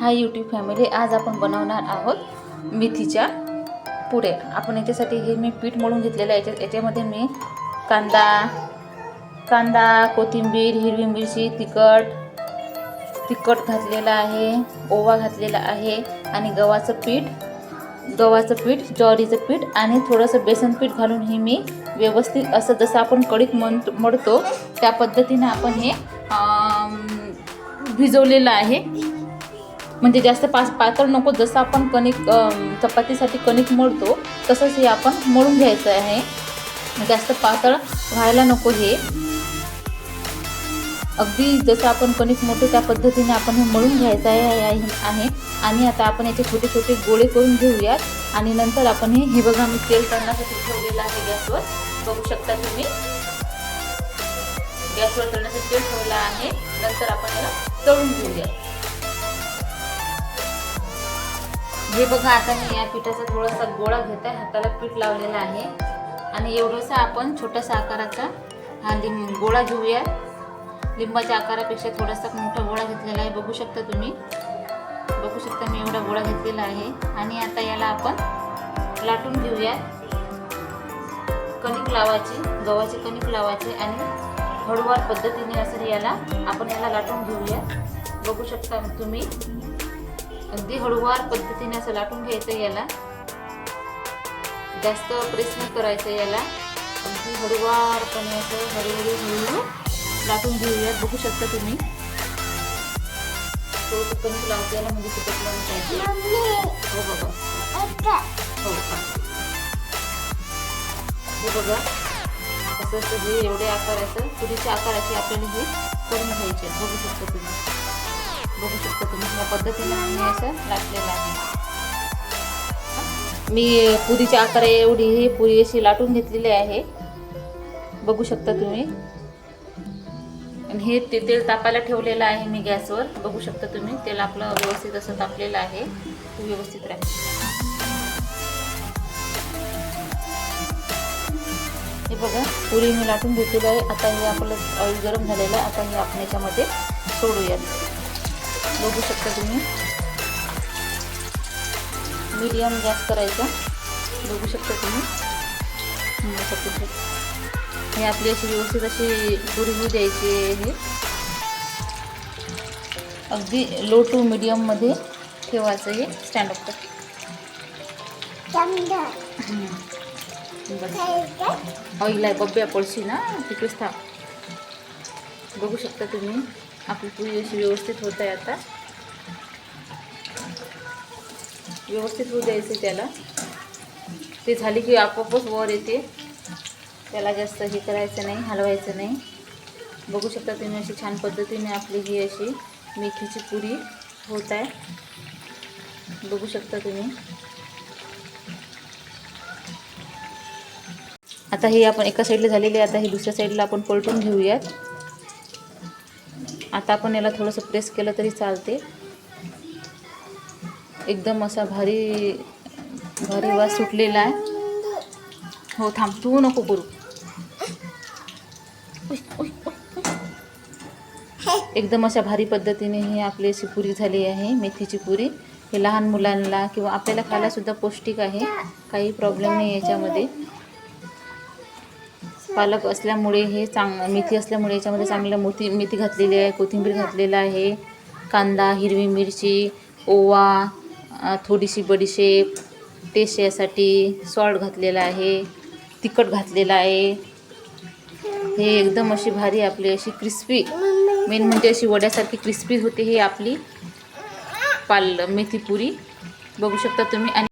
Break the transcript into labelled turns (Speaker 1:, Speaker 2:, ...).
Speaker 1: Hi YouTube family आज आपण बनवणार आहोत मेथीच्या पुढे. आपण याच्यासाठी हे मी पीठ मळून घेतलेलं आहे. याच्या याच्यामध्ये मी कांदा कांदा कोथिंबीर हिरवी मिरची तिखट तिखट घातलेलं आहे ओवा घातलेला आहे आणि गव्हाचं पीठ गव्हाचं पीठ ज्वारीचं पीठ आणि थोडंसं बेसन पीठ घालून हे मी व्यवस्थित असं जसं आपण कढीत मळतो मळतो त्या पद्धतीनं आपण हे भिजवलेलं आहे. म्हणजे जास्त पाच पातळ नको जसं आपण कणिक चपातीसाठी कणिक मळतो तसंच हे आपण मळून घ्यायचं आहे. जास्त पातळ व्हायला नको हे. अगदी जसं आपण कणिक मळतो त्या पद्धतीने आपण हे मळून घ्यायचं आहे आहे आणि आता आपण याचे छोटे छोटे गोळे करून घेऊयात. आणि नंतर आपण हे हे बघा मी तेल तळण्यासाठी ठेवलेलं आहे गॅसवर. बघू शकता तुम्ही. गॅसवर तळण्यासाठी तेल ठेवलं आहे. नंतर आपण याला तळून घेऊया हे बघा आता मी या पिठाचा थोडासा गोळा घेत आहे हाताला पीठ लावलेलं आहे. आणि एवढंसा आपण छोटासा आकाराचा हा लिंब गोळा घेऊया. लिंबाच्या आकारापेक्षा थोडासा मोठा गोळा घेतलेला आहे. बघू शकता तुम्ही. बघू शकता मी एवढा गोळा घेतलेला आहे. आणि आता याला आपण लाटून घेऊया. कणिक लावायची गव्हाची कणिक लावायची आणि हळूवार पद्धतीने असं याला आपण याला लाटून घेऊया. बघू शकता तुम्ही. अगदी हळूवार पद्धतीने असं लाटून घ्यायचं याला. जास्त प्रेस न करायचं याला. अगदी हळूवारपणे असं हळूहळू हळूहळू लाटून घेऊया बघू शकता तुम्ही. तो कणिक लावते याला म्हणजे चिकटलं नाही पाहिजे. हो बघा. हो हे बघा. असं असं हे एवढे आकाराचं तुरीच्या आकाराचे आपल्याला हे करून घ्यायचे बघू शकता तुम्ही. बघू शकता तुम्ही या पद्धतीने मी असं लाटलेलं आहे. मी पुरीच्या आकारा एवढी ही पुरी अशी लाटून घेतलेली आहे. बघू शकता तुम्ही. आणि हे ते तेल तापायला ठेवलेलं आहे मी गॅसवर. बघू शकता तुम्ही तेल आपलं व्यवस्थित असं तापलेलं आहे. ते व्यवस्थित राहील. हे बघा पुरी मी लाटून घेतलेलं आहे. आता हे आपलं ऑइल गरम झालेलं आहे. आता हे आपण याच्यामध्ये सोडूयात. बघू शकता तुम्ही. मीडियम गॅस करायचा. बघू शकता तुम्ही. हं, आपली अशी व्यवस्थित अशी पुरी होऊ द्यायची हे अगदी लो टू मीडियममध्ये ठेवायचं हे स्टँड अप ऑइल आहे बब्या पळशी ना. तिकडेच थांब. बघू शकता तुम्ही. आपली पुरी अशी व्यवस्थित होत आहे आता. व्यवस्थित होऊ द्यायचं त्याला. ते झाली की आपोआपच वर येते. त्याला जास्त हे करायचं नाही हलवायचं नाही. बघू शकता तुम्ही अशी छान पद्धतीने आपली ही अशी मेथीची पुरी होत आहे. बघू शकता तुम्ही. आता हे आपण एका साईडला झालेली आहे. आता हे दुसऱ्या साईडला आपण पलटून घेऊयात. आता आपण याला थोडंसं प्रेस केलं तरी चालते. एकदम असा भारी भारी वास सुटलेला आहे. हो थांब तू नको करू. एकदम अशा भारी पद्धतीने ही आपली अशी पुरी झाली आहे मेथीची पुरी. हे लहान मुलांना किंवा आपल्याला खायला सुद्धा पौष्टिक आहे. काही प्रॉब्लेम नाही याच्यामध्ये. पालक असल्यामुळे हे चांग मेथी असल्यामुळे याच्यामध्ये चांगलं मोती मेथी घातलेली आहे कोथिंबीर घातलेलं आहे कांदा हिरवी मिरची ओवा थोडीशी बडीशेप टेस्ट यासाठी सॉल्ट घातलेला आहे तिखट घातलेलं आहे. हे एकदम अशी भारी आपली अशी क्रिस्पी मेन म्हणजे अशी वड्यासारखी क्रिस्पी होते हे आपली पाल मेथीपुरी. बघू शकता तुम्ही. आणि